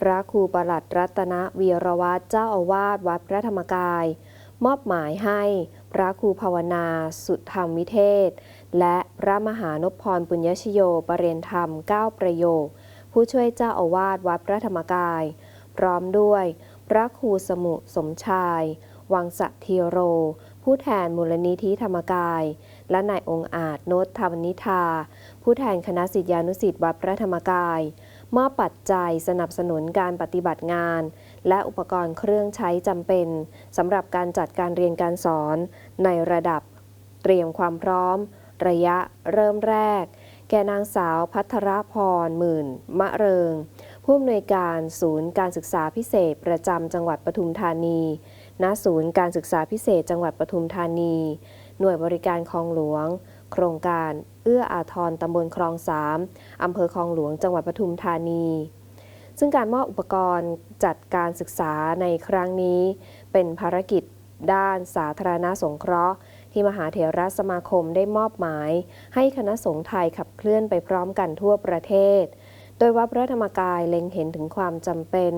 พระครูประหลัดรัตนวีรวัตรเจ้าอาวาสวัดพระธรรมกาย มอบหมายให้พระครูภาวนา สุธรรมวิเทศ และพระมหานพพรปุญญชโยปรเรียนธรรม 9 ประโยค ผู้ช่วยเจ้าอาวาสวัดพระธรรมกาย พร้อมด้วย พระครูสมุสมชาย วังสะทีโร ผู้แทนมูลนิธิธรรมกาย และนายองค์อาจโนตธรรมนิธา ผู้แทนคณะศิษยานุศิษย์วัดพระธรรมกาย มอบปัจจัยสนับสนุนการปฏิบัติงาน และอุปกรณ์เครื่องใช้จำเป็นสำหรับการจัดการเรียนการสอน ในระดับ เตรียมความพร้อม ระยะเริ่มแรก แก่นางสาวพัทรพรหมื่น มะเริง ผู้อำนวยการศูนย์การศึกษาพิเศษประจำจังหวัดปทุมธานี ณ ศูนย์การศึกษาพิเศษจังหวัดปทุมธานี หน่วยบริการคลองหลวง โครงการเอื้ออาทรตำบลคลองสามอำเภอคลองหลวงจังหวัดปทุมธานี ซึ่งการมอบอุปกรณ์จัดการศึกษาในครั้งนี้ เป็นภารกิจด้านสาธารณสงเคราะห์ ที่มหาเถรสมาคมได้มอบหมาย ให้คณะสงฆ์ไทยขับเคลื่อนไปพร้อมกันทั่วประเทศ โดยวัดพระธรรมกายเล็งเห็นถึงความจำเป็น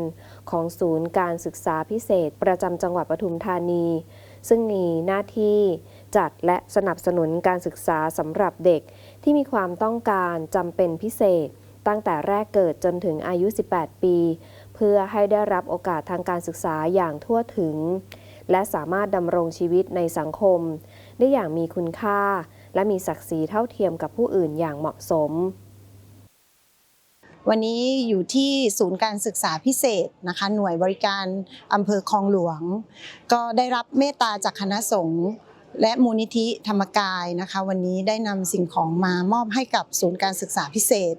ของศูนย์การศึกษาพิเศษประจำจังหวัดปทุมธานี ซึ่งมีหน้าที่ จัดและสนับสนุนการศึกษาสำหรับเด็ก ที่มีความต้องการจำเป็นพิเศษ ตั้งแต่แรกเกิดจนถึงอายุ 18 ปี เพื่อให้ได้รับโอกาสทางการศึกษาอย่างทั่วถึง และสามารถดำรงชีวิตในสังคม ได้อย่างมีคุณค่า และมีศักดิ์ศรีเท่าเทียมกับผู้อื่นอย่างเหมาะสมวันนี้อยู่ที่ศูนย์การศึกษาพิเศษนะคะ หน่วยบริการอำเภอคลองหลวง ก็ได้รับเมตตาจากคณะสงฆ์ และมูลนิธิธรรมกายนะคะ วันนี้ได้นำสิ่งของมามอบให้กับศูนย์การศึกษาพิเศษ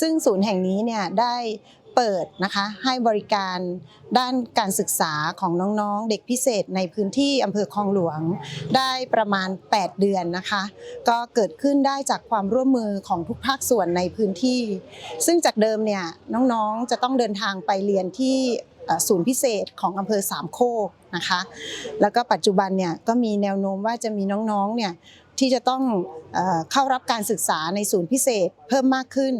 ซึ่งศูนย์แห่งนี้เนี่ยได้เปิดนะคะให้บริการด้านการศึกษาของน้องๆ เด็กพิเศษในพื้นที่อำเภอคลองหลวง ได้ประมาณ 8 เดือนนะคะ ก็เกิดขึ้นได้จากความร่วมมือของทุกภาคส่วนในพื้นที่ ซึ่งจากเดิมเนี่ยน้องๆจะต้องเดินทางไปเรียนที่ศูนย์พิเศษของอำเภอสามโคก นะคะ แล้วก็ปัจจุบันเนี่ยก็มีแนวโน้มว่าจะมีน้องๆเนี่ยที่จะต้องเข้ารับการศึกษาในศูนย์พิเศษเพิ่มมากขึ้น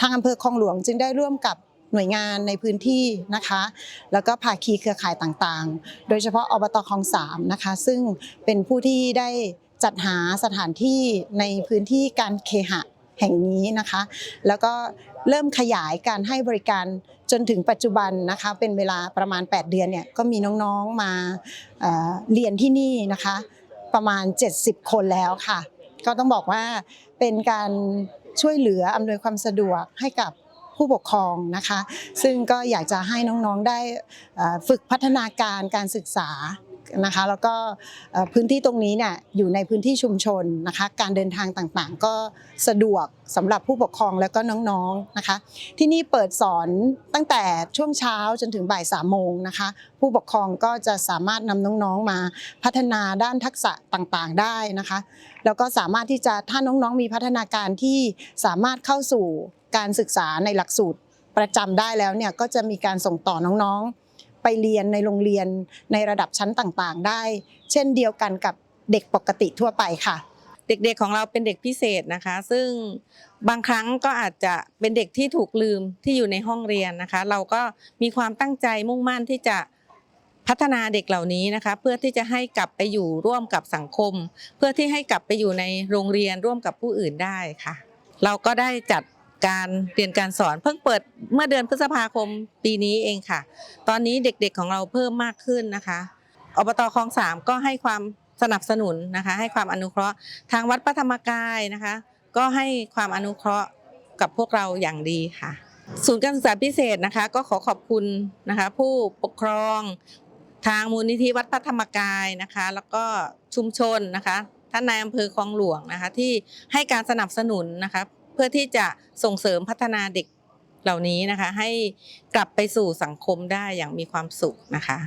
ทางอำเภอคลองหลวงจึงได้ร่วมกับหน่วยงานในพื้นที่นะคะ แล้วก็ภาคีเครือข่ายต่างๆ โดยเฉพาะอบตคลองสามนะคะ ซึ่งเป็นผู้ที่ได้จัดหาสถานที่ในพื้นที่การเคหะ แห่งนี้นะคะ แล้วก็เริ่มขยายการให้บริการจนถึงปัจจุบันนะคะ เป็นเวลาประมาณ 8 เดือนเนี่ยก็มีน้องๆมาเเรียนที่นี่นะคะ ประมาณ 70 คนแล้วค่ะ ก็ต้องบอกว่าเป็นการช่วยเหลืออำนวยความสะดวกให้กับผู้ปกครองนะคะ ซึ่งก็อยากจะให้น้องๆได้ฝึกพัฒนาการการศึกษา นะคะแล้วก็พื้นที่ตรงนี้เนี่ยอยู่ในพื้นที่ชุมชนนะคะการเดินทางต่างๆ ก็สะดวกสำหรับผู้ปกครองแล้วก็น้องๆนะคะ ที่นี่เปิดสอนตั้งแต่ช่วงเช้าจนถึงบ่ายสามโมงนะคะผู้ปกครองก็จะสามารถนำน้องๆมาพัฒนาด้านทักษะต่างๆได้นะคะแล้วก็สามารถที่จะถ้าน้องๆมีพัฒนาการที่สามารถเข้าสู่การศึกษาในหลักสูตรประจำได้แล้วเนี่ยก็จะมีการส่งต่อน้องๆ ไปเรียนในโรงเรียนในระดับชั้นต่างๆ ได้ เช่นเดียวกันกับเด็กปกติทั่วไปค่ะ เด็กๆของเราเป็นเด็กพิเศษนะคะ ซึ่งบางครั้งก็อาจจะเป็นเด็กที่ถูกลืมที่อยู่ในห้องเรียนนะคะ เราก็มีความตั้งใจมุ่งมั่นที่จะพัฒนาเด็กเหล่านี้นะคะ เพื่อที่จะให้กลับไปอยู่ร่วมกับสังคม เพื่อที่ให้กลับไปอยู่ในโรงเรียนร่วมกับผู้อื่นได้ค่ะ เราก็ได้จัด การเรียนการสอนเพิ่งเปิดเมื่อเดือนพฤษภาคมปีนี้เองค่ะ ตอนนี้เด็กๆของเราเพิ่มมากขึ้นนะคะอบตคลองสามก็ให้ความสนับสนุนนะคะ ให้ความอนุเคราะห์ทางวัดพระธรรมกายนะคะ ก็ให้ความอนุเคราะห์กับพวกเราอย่างดีค่ะ ศูนย์การศึกษาพิเศษนะคะ ก็ขอขอบคุณนะคะ ผู้ปกครองทางมูลนิธิวัดพระธรรมกายนะคะ แล้วก็ชุมชนนะคะท่านนายอำเภอคลองหลวงนะคะ ที่ให้การสนับสนุนนะคะ เพื่อที่จะส่งเสริมพัฒนาเด็กเหล่านี้นะคะ ให้กลับไปสู่สังคมได้อย่างมีความสุขนะคะ